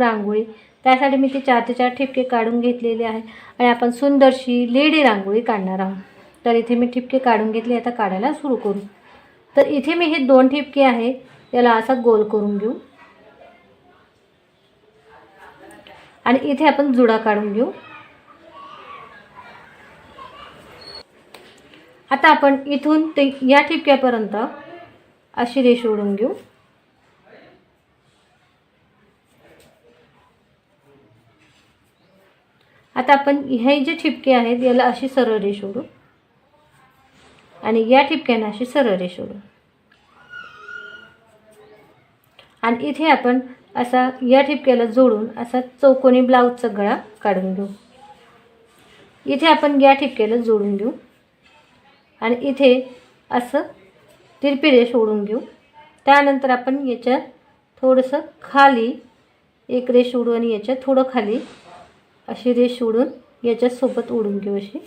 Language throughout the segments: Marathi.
रांगोळी. त्यासाठी मी ते चार ते चार ठिपके काढून घेतलेले आहे. आणि आपण सुंदरशी लेडी रांगोळी काढणार आहोत. तर इथे मी ठिपके काढून घेतले आता काढायला सुरू करू. तर इथे मी हे दोन ठिपके आहे याला असा गोल करून घेऊ. आणि इथे आपण जुडा काढून घेऊ. आता आपण इथून ते या ठिपक्यापर्यंत अशी रेष ओढून घेऊ. आता आपण हे जे ठिपके आहेत याला अशी सरळ रेष ओढू. आणि या ठिपक्यांना अशी सरळ रेष ओढू. आणि इथे आपण असा या ठिपक्याला जोडून असा चौकोनी ब्लाऊजचा गळा काढून घेऊ. इथे आपण या ठिपक्याला जोडून घेऊ. आणि इथे असं तिरपी रेष ओढून घेऊ. त्यानंतर आपण याच्यात थोडंसं खाली एक रेष ओढू आणि याच्यात थोडं खाली अशी रेष उडून याच्यासोबत ओढून घेऊ अशी.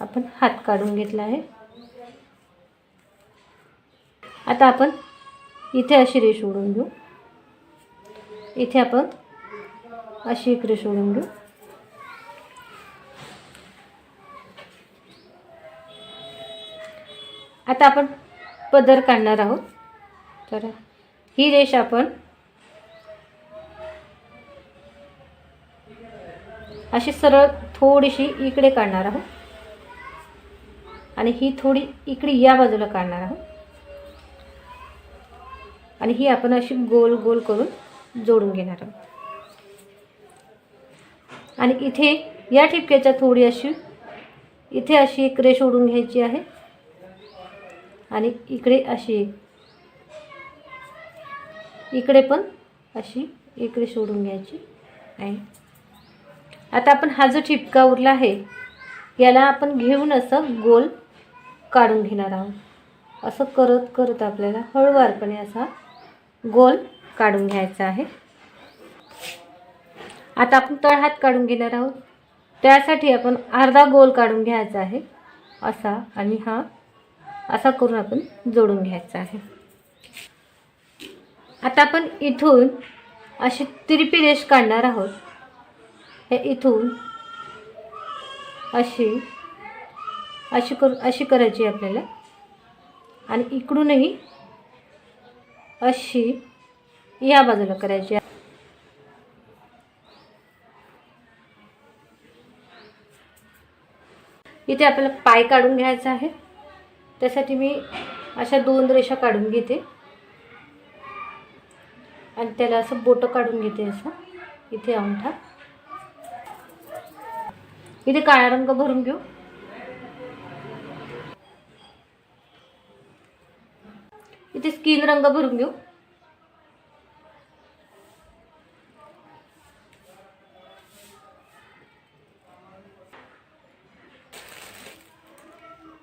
आपण हात काढून घेतला आहे. आता आपण इथे अशी रेष ओढून घेऊ. इथे आपण अशी एक रेष ओढून घेऊ. आता आपण पदर काढणार आहोत. तर ही रेष आपण अशी सरळ थोडीशी इकडे काढणार आहोत. आणि ही थोडी इकडे या बाजूला काढणार आहोत. आणि ही आपण अशी गोल गोल करून जोडून घेणार आहोत. आणि इथे या ठिपक्याच्या थोडी अशी इथे अशी एक रेष ओढून घ्यायची आहे. आणि इकडे अशी इकडे पण अशी इकडे सोडून घ्यायची आहे. आता आपण हा जो ठिपका उरला आहे याला आपण घेऊन असं गोल काढून घेणार आहोत. असं करत करत आपल्याला हळूवारपणे असा गोल काढून घ्यायचा आहे. आता आपण तळहात काढून घेणार आहोत. त्यासाठी आपण अर्धा गोल काढून घ्यायचा आहे. असा आणि हा असा करून आपण जोडून घ्यायचा आहे. आता आपण इथून अशी तिरपी रेष काढणार आहोत. हे इथून अशी अशी करू अशी करायची आपल्याला. आणि इकडूनही अशी या बाजूला करायची. इथे आपल्याला पाय काढून घ्यायचा आहे. त्यासाठी मी अशा दोन रेषा काढून घेते. आणि त्याला असं बोटं काढून घेते असं. इथे अंगठा इथे काळा रंग भरून घेऊ. इथे स्किन रंग भरून घेऊ.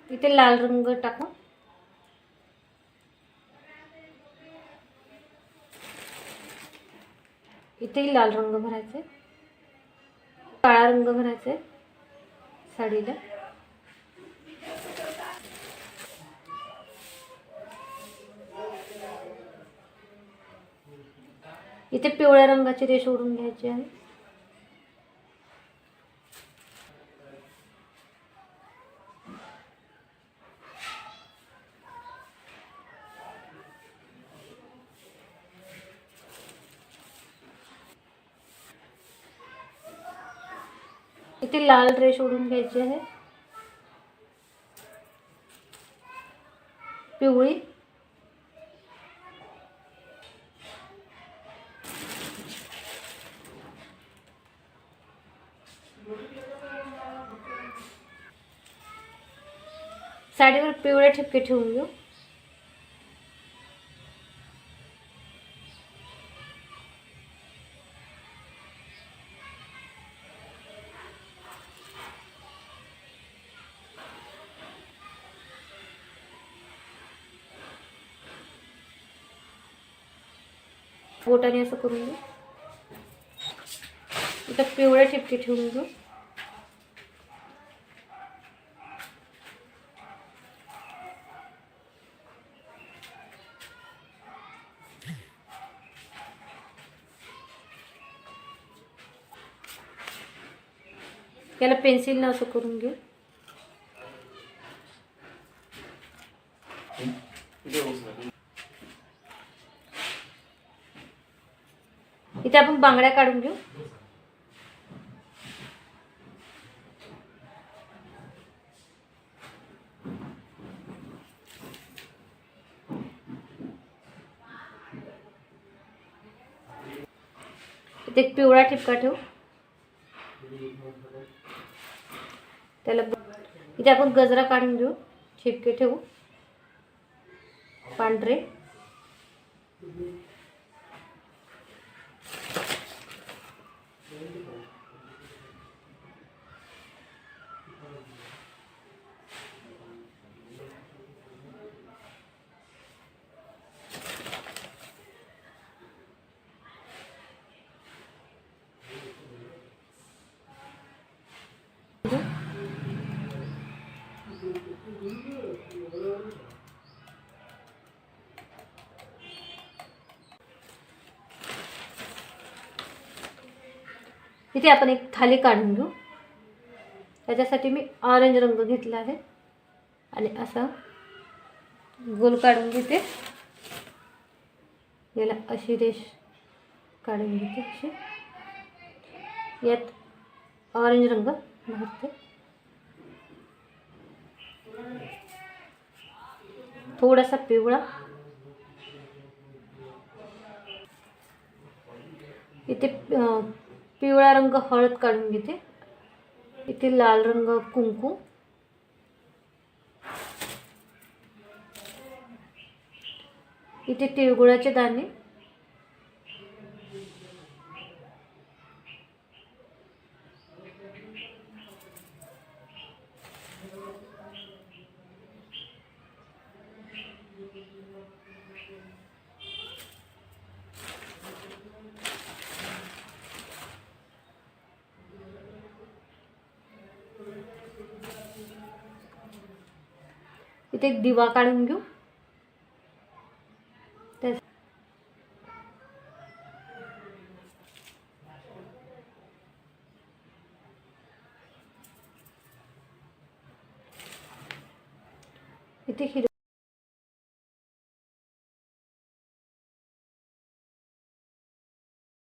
इथे लाल रंग टाकू. इथेही लाल रंग भरायचे. काळा रंग भरायचे. साडीला. इथे पिवळ्या रंगाची रेष ओढून घ्यायची आहे. इथे लाल रेष ओढून घ्यायची आहे पिवळी पिवळे ठिपके बोटाने असं करून घेऊ इथं पिवळ्या ठिपके ठेवून घेऊ याला पेन्सिलनं असं करून घेऊ इथे आपण बांगड्या काढून घेऊ. इथे एक पिवळा ठिपका ठेवू. त्याला इथे आपण गजरा काढून घेऊ. ठिपके ठेवू. पांढरे. इथे आपण एक थाली काढून घेऊ. त्याच्यासाठी मी ऑरेंज रंग घेतला आहे. आणि असा गोल काढून घेते. याला अशी रेष काढून घेते अशी. यात ऑरेंज रंग भरते. थोडासा पिवळा. इथे पिवळा रंग हळद काढून घेते. इथे लाल रंग कुंकू. इथे तिळगुळाचे दाणे. इथे एक दिवा काढून घेऊ. त्या इथे हिरवा